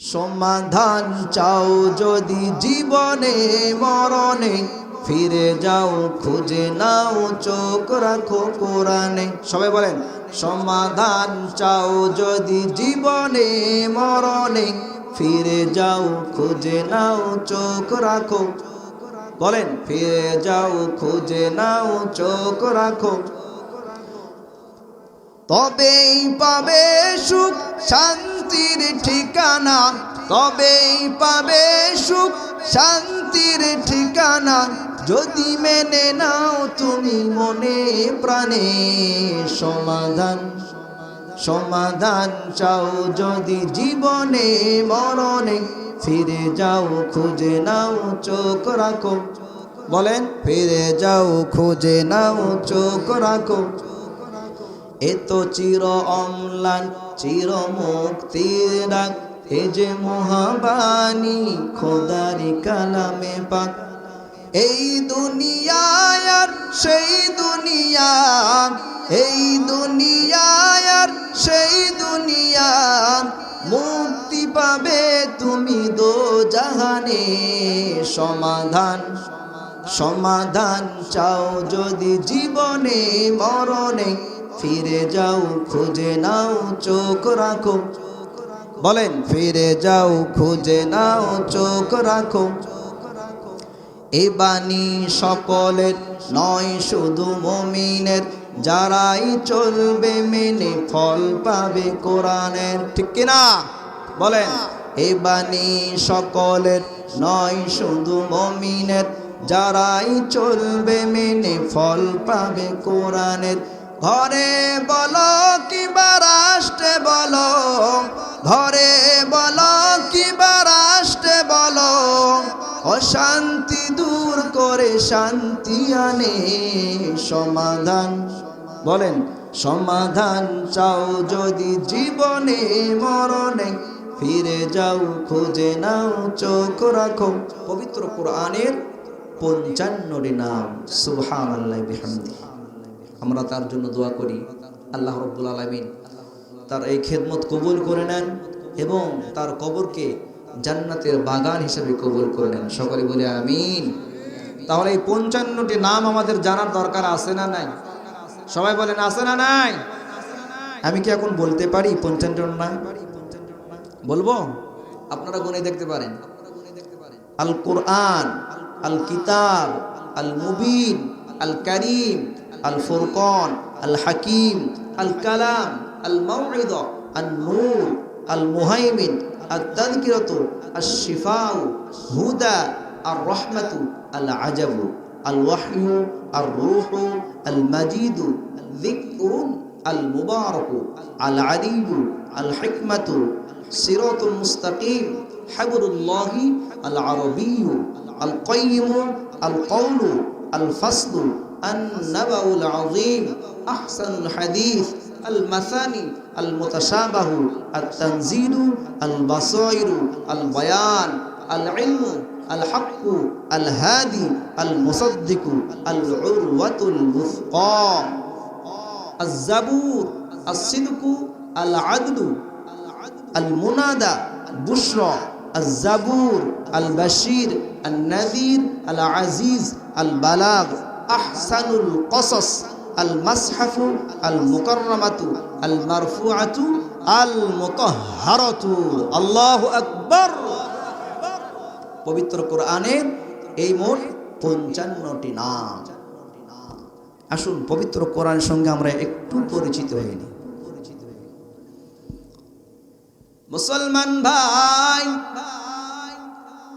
সমাধান চাও যদি জীবনে, মরণে, ফিরে যাও, খুঁজে নাও, চোখ রাখো কোরআনে। সবাই বলেন, সমাধান চাও যদি জীবনে, মরণে, ফিরে যাও, খুঁজে নাও, চোখ রাখো। বলেন, ফিরে যাও, খুঁজে নাও, চোখ রাখো। তবেই পাবে সুখ শান্তির ঠিকানা তবেই পাবে সুখ। শান্তির ঠিকানা যদি মেনে নাও তুমি মনে প্রাণে সমাধান। সমাধান চাও যদি জীবনে মরণে, ফিরে যাও খুঁজে নাও, চোখ রাখো। বলেন, ফিরে যাও, খুঁজে নাও, চোখ রাখো। এত চির অম্লান চির মুক্তির ডাক এ যে মহাবাণী, খোদারি কালামে পাক। এই দুনিয়ায় সেই দুনিয়া এই দুনিয়ায় আর সেই দুনিয়া মুক্তি পাবে তুমি দো জাহানে। সমাধান সমাধান চাও যদি জীবনে, মরণে। ফিরে যাও, খুঁজে নাও, চোখ রাখো। বলেন, ফিরে যাও, খুঁজে নাও, চোখ রাখো। এ বাণী সকলের নয়, শুধু মমিনের। যারাই চলবে মেনে ফল পাবে কোরআনের। ঠিক কিনা বলেন, এ বাণী সকলের নয়, শুধু মমিনের। যারাই চলবে মেনে ফল পাবে কোরআনের। ঘরে বলো কিবা রাষ্ট্রে বলো, ঘরে বলো কিবা রাষ্ট্রে বলো, অশান্তি দূর করে শান্তি আনে সমাধান। বলেন, সমাধান চাও যদি জীবনে, মরণে, ফিরে যাও, খুঁজে নাও, চোখ রাখো। পবিত্র কোরআনের পঞ্চান্নটি নাম সুবহান আল্লাহ বিহামদি আমরা তার জন্য দোয়া করি। আল্লাহ রব্বুল আলমিন তার এই খেদমত কবুল করে নেন এবং তার কবরকে জান্নাতের বাগান হিসেবে কবুল করে নেন। সকলে বলে আমিন। তাহলে এই পঞ্চান্নটি নাম আমাদের জানার দরকার আছে না নাই? সবাই বলেন, আছে না নাই? আমি কি এখন বলতে পারি পঞ্চান্ন নাম? বলব? আপনারা গুনে দেখতে পারেন। আল কোরআন আল কিতাব আল মুবিন আল করিম আল ফুরকন আল হাকিম আল কালাম আল মৌদ আল নূর আল মুহাইমিন আল তদকিরত আল শিফাউ হুদা আর রহমতু আল আজাবু আল ওয়াহয়ু আর রুহু আল মাজিদু ذكر المبارك العليم الحكمة صراط المستقيم حبر الله العربي القيم القول الفصل النبأ العظيم أحسن الحديث المثاني المتشابه التنزيل البصائر البيان العلم الحق الهادي المصدق العروة الوثقى. الزبور الصدق العدل المنادى بشرى الزبور البشير النذير العزيز البلاغ. আহসানুল কসস, আল মাসহাফু, আল মুকরমাতু আল মারফুআতু, আল মুতাহহারাতু আল্লাহু আকবার। পবিত্র কোরআনের এই মোট পঞ্চান্নটি নাম। আসুন, পবিত্র কোরআন সঙ্গে আমরা একটু পরিচিত হইনি মুসলমান ভাই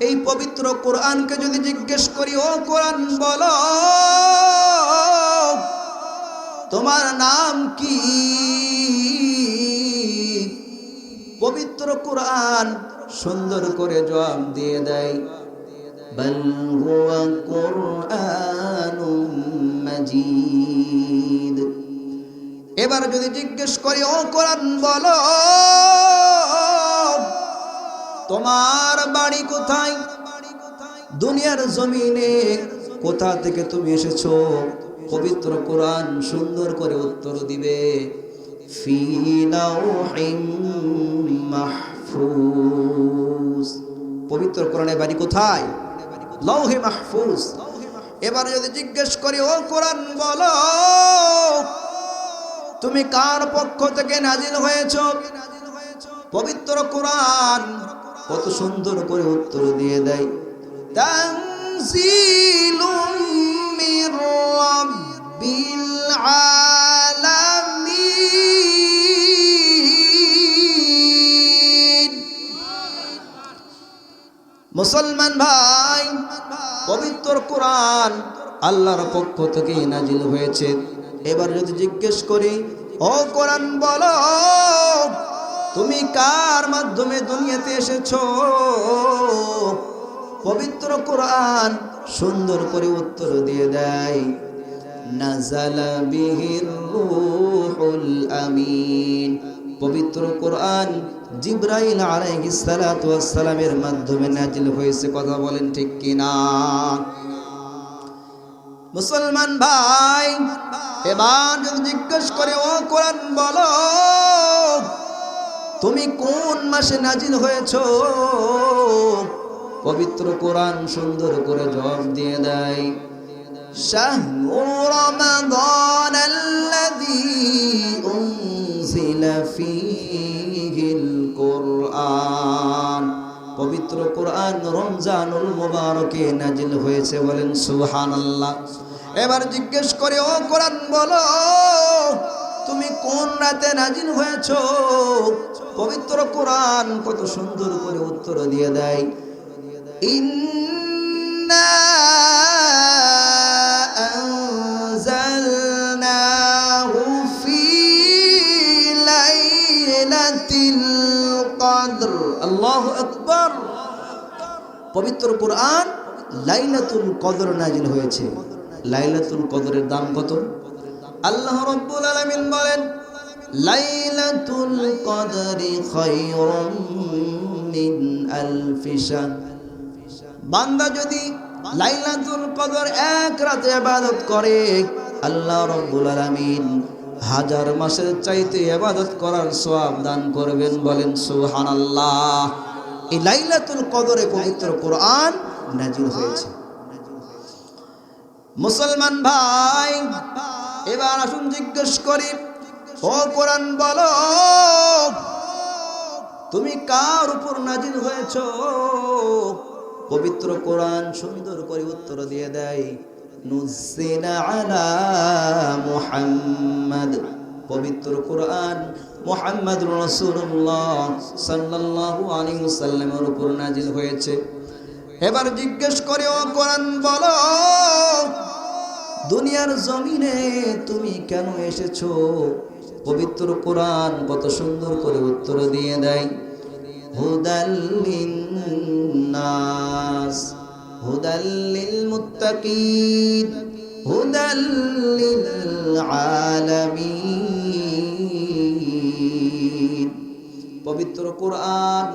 এই পবিত্র কোরআনকে যদি জিজ্ঞেস করি, ও কোরআন, বলো, তোমার নাম কি? পবিত্র কোরআন সুন্দর করে জবাব দিয়ে দেয় কোরআনুম মাজিদ। এবার যদি জিজ্ঞেস করি, ও কোরআন, বলো তোমার বাড়ি কোথায়? দুনিয়ার জমিনে কোথা থেকে তুমি এসেছ? পবিত্র কোরআন সুন্দর করে উত্তর দিবে। মাহফুজ। পবিত্র কোরআনের বাড়ি কোথায়? লৌহে মাহফুজ। এবার যদি জিজ্ঞেস করি, ও কোরআন, বলো। তুমি কার পক্ষ থেকে নাজিল হয়েছ? পবিত্র কোরআন কত সুন্দর করে উত্তর দিয়ে দেয়। মুসলমান ভাই, পবিত্র কোরআন আল্লাহর পক্ষ থেকে নাজিল হয়েছে। এবার যদি জিজ্ঞেস করি, ও কোরআন বলো তুমি কার মাধ্যমে দুনিয়াতে এসেছ? পবিত্র কোরআন সুন্দর করে উত্তর দিয়ে দেয় নাজালা আমিন। পবিত্র কোরআন মাধ্যমে নাজিল হয়েছে, কথা বলেন ঠিক মুসলমান ভাই, এবার জিজ্ঞেস করে, ও কোরআন বলো। তুমি কোন মাসে নাজিল হয়েছ? পবিত্র কোরআন সুন্দর করে জবাব দিয়ে দেয় কোরআন। পবিত্র কোরআন রমজানুল মুবারকে নাজিল হয়েছে বলেন সুবহানাল্লাহ। এবার জিজ্ঞেস করে, ও কোরআন বলো, তুমি কোন রাতে নাজিল হয়েছো? পবিত্র কোরআন কত সুন্দর করে উত্তর দিয়ে দেয়। ইন্না পবিত্র কোরআন লাইলাতুল কদর নাজিল হয়েছে। লাইলাতুল কদরের দাম কত? আল্লাহ রাব্বুল আলামিন বলেন লাইলাতুল কদরি খায়রুম মিন আলফি বান্দা যদি লাইলাতুল কদর এক রাতে ইবাদত করে, আল্লাহ রাব্বুল আলামিন হাজার মাসের চাইতে ইবাদত করার সওয়াব দান করবেন বলেন সুবহানাল্লাহ। এই লাইলাতুল কদরে পবিত্র কোরআন নাজিল হয়েছে। মুসলমান ভাই, এবার আসুন জিজ্ঞেস করি ও কোরআন বলো। তুমি কার উপর নাজিল হয়েছ? পবিত্র কোরআন সুন্দর করে উত্তর দিয়ে দেয় মুহাম্মদ। পবিত্র কোরআন মুহাম্মদ রাসূলুল্লাহ সাল্লাল্লাহু আলাইহি ওয়াসাল্লামের উপর নাজিল হয়েছে। এবার জিজ্ঞেস করে, ও কোরআন বলো, দুনিয়ার জমিনে তুমি কেন এসেছ? পবিত্র কোরআন কত সুন্দর করে উত্তর দিয়ে দেয়। হুদাল্লিন্নাস হুদাল্লিল মুত্তাকিন পবিত্র কোরআন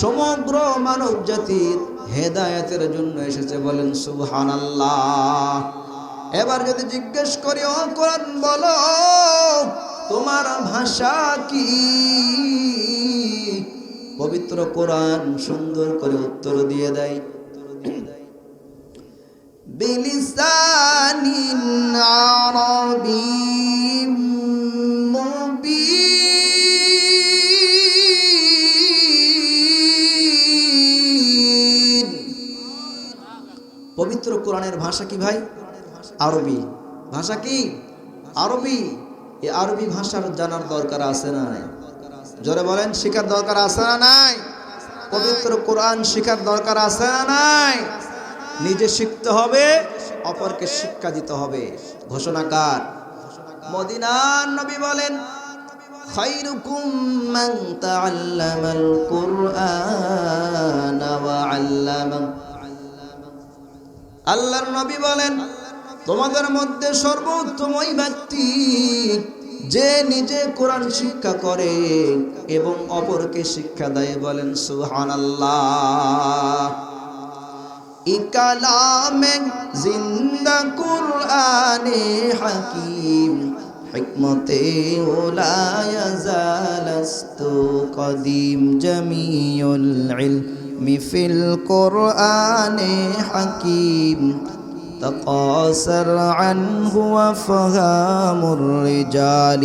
সমগ্র মানব জাতির হেদায়েতের জন্য এসেছে বলেন সুবহানাল্লাহ। এবার যদি জিজ্ঞেস করি কোরআন বলো তোমার ভাষা কি? পবিত্র কোরআন সুন্দর করে উত্তর দিয়ে দেয়। মুবিন। পবিত্র কোরআনের ভাষা কি ভাই? আরবি। ভাষা কি? আরবি। এই আরবি ভাষার জানার দরকার আছে না নাই জোরে বলেন শিখার দরকার আছে না নাই পবিত্র কোরআন শিখার দরকার আছে না নাই নিজে শিখতে হবে অপরকে শিক্ষা দিতে হবে ঘোষণাকার মদিনার নবী বলেন خيركم من تعلم القرآن وعلمه আল্লাহর নবী বলেন তোমাদের মধ্যে সর্বোত্তমই ওই ব্যক্তি যে নিজে কোরআন শিক্ষা করে এবং অপরকে শিক্ষা দেয় বলেন সুহান ইকালামে জিন্দা কুরআনে হাকিম, হিকমতে ওলায়া জালাস্তু কদিম জামিউল ইলমি ফিল কোরআনে হাকিম। تقاصر عنه وفهام الرجال.